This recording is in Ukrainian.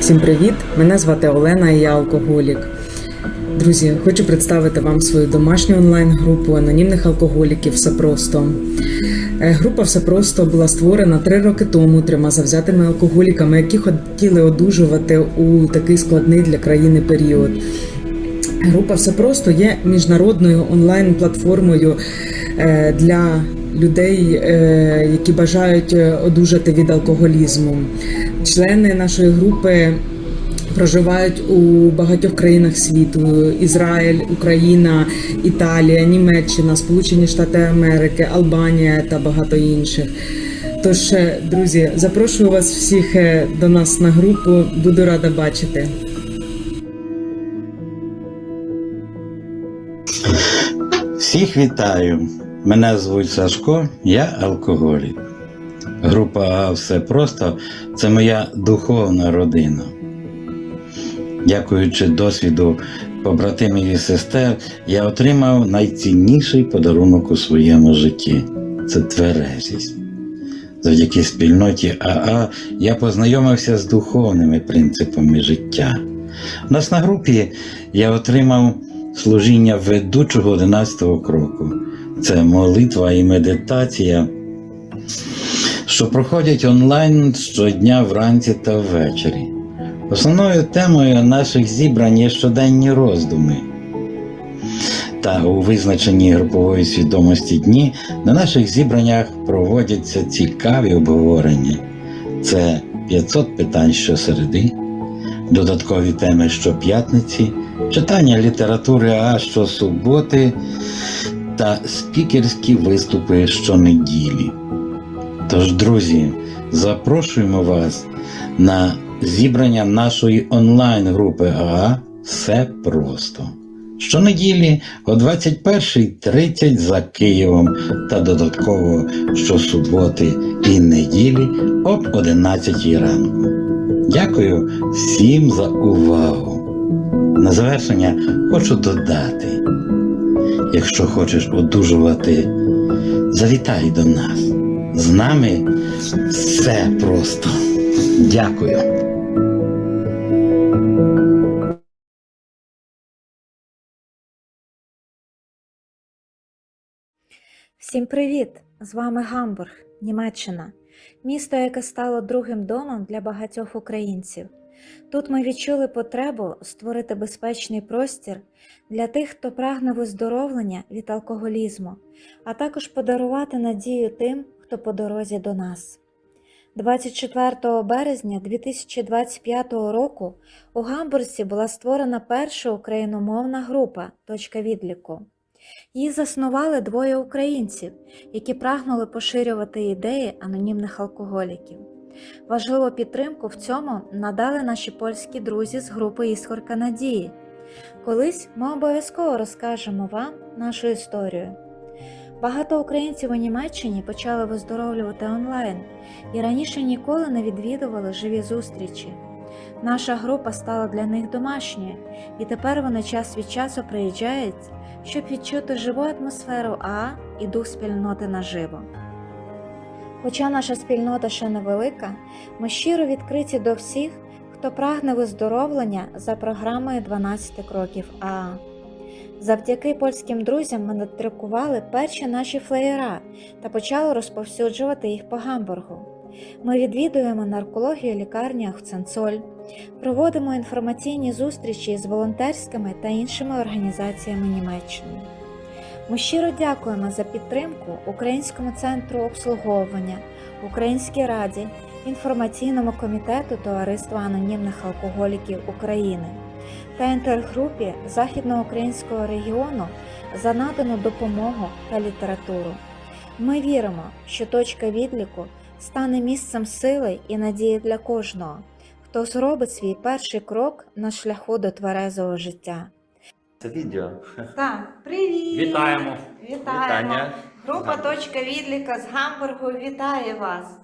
Всім привіт! Мене звати Олена і я алкоголік. Друзі, хочу представити вам свою домашню онлайн-групу анонімних алкоголіків Все просто. Е, Група Все просто була створена три роки тому трьома завзятими алкоголіками, які хотіли одужувати у такий складний для країни період. Група Все просто є міжнародною онлайн-платформою е, для людей, е, які бажають е, одужати від алкоголізму. Члени нашої групи проживають у багатьох країнах світу: Ізраїль, Україна, Італія, Німеччина, Сполучені Штати Америки, Албанія та багато інших. Тож, е, друзі, запрошую вас всіх до нас на групу. Буду рада бачити. Всіх вітаю! Мене звуть Сашко, я алкоголік. Група А все просто це моя духовна родина. Дякуючи досвіду побратимів і сестер, я отримав найцінніший подарунок у своєму житті це тверезість. Завдяки спільноті АА я познайомився з духовними принципами життя. У нас на групі я отримав служіння ведучого 11 го кроку. Це молитва і медитація, що проходять онлайн щодня вранці та ввечері. Основною темою наших зібрань є щоденні роздуми. Та у визначенні групової свідомості дні на наших зібраннях проводяться цікаві обговорення. Це 500 питань щосереди, додаткові теми щоп'ятниці, читання літератури А щосуботи та спікерські виступи щонеділі. Тож, друзі, запрошуємо вас на зібрання нашої онлайн-групи АА Все просто. Щонеділі о 21.30 за Києвом та додатково щосуботи і неділі об 11 ранку. Дякую всім за увагу. На завершення хочу додати: якщо хочеш одужувати, завітай до нас. З нами все просто. Дякую. Всім привіт! З вами Гамбург, Німеччина, місто, яке стало другим домом для багатьох українців. Тут ми відчули потребу створити безпечний простір для тих, хто прагне виздоровлення від алкоголізму, а також подарувати надію тим, хто по дорозі до нас. 24 березня 2025 року у Гамбурзі була створена перша україномовна група Точка відліку. Її заснували двоє українців, які прагнули поширювати ідеї анонімних алкоголіків. Важливу підтримку в цьому надали наші польські друзі з групи Іскорка Надії. Колись ми обов'язково розкажемо вам нашу історію. Багато українців у Німеччині почали виздоровлювати онлайн і раніше ніколи не відвідували живі зустрічі. Наша група стала для них домашньою, і тепер вони час від часу приїжджають, щоб відчути живу атмосферу А і дух спільноти наживо. Хоча наша спільнота ще невелика, ми щиро відкриті до всіх, хто прагне виздоровлення за програмою 12 кроків АА. Завдяки польським друзям ми надрукували перші наші флеєра та почали розповсюджувати їх по Гамбургу. Ми відвідуємо наркологію в лікарнях в Ценцоль, проводимо інформаційні зустрічі з волонтерськими та іншими організаціями Німеччини. Ми щиро дякуємо за підтримку Українському центру обслуговування, Українській раді, інформаційному комітету Товариства анонімних алкоголіків України та інтергрупі Західноукраїнського регіону за надану допомогу та літературу. Ми віримо, що точка відліку стане місцем сили і надії для кожного, хто зробить свій перший крок на шляху до тверезого життя. Це відео. Так, привіт! Вітаємо. Вітаємо! Вітання. Група Точка відліка з Гамбургу вітає вас!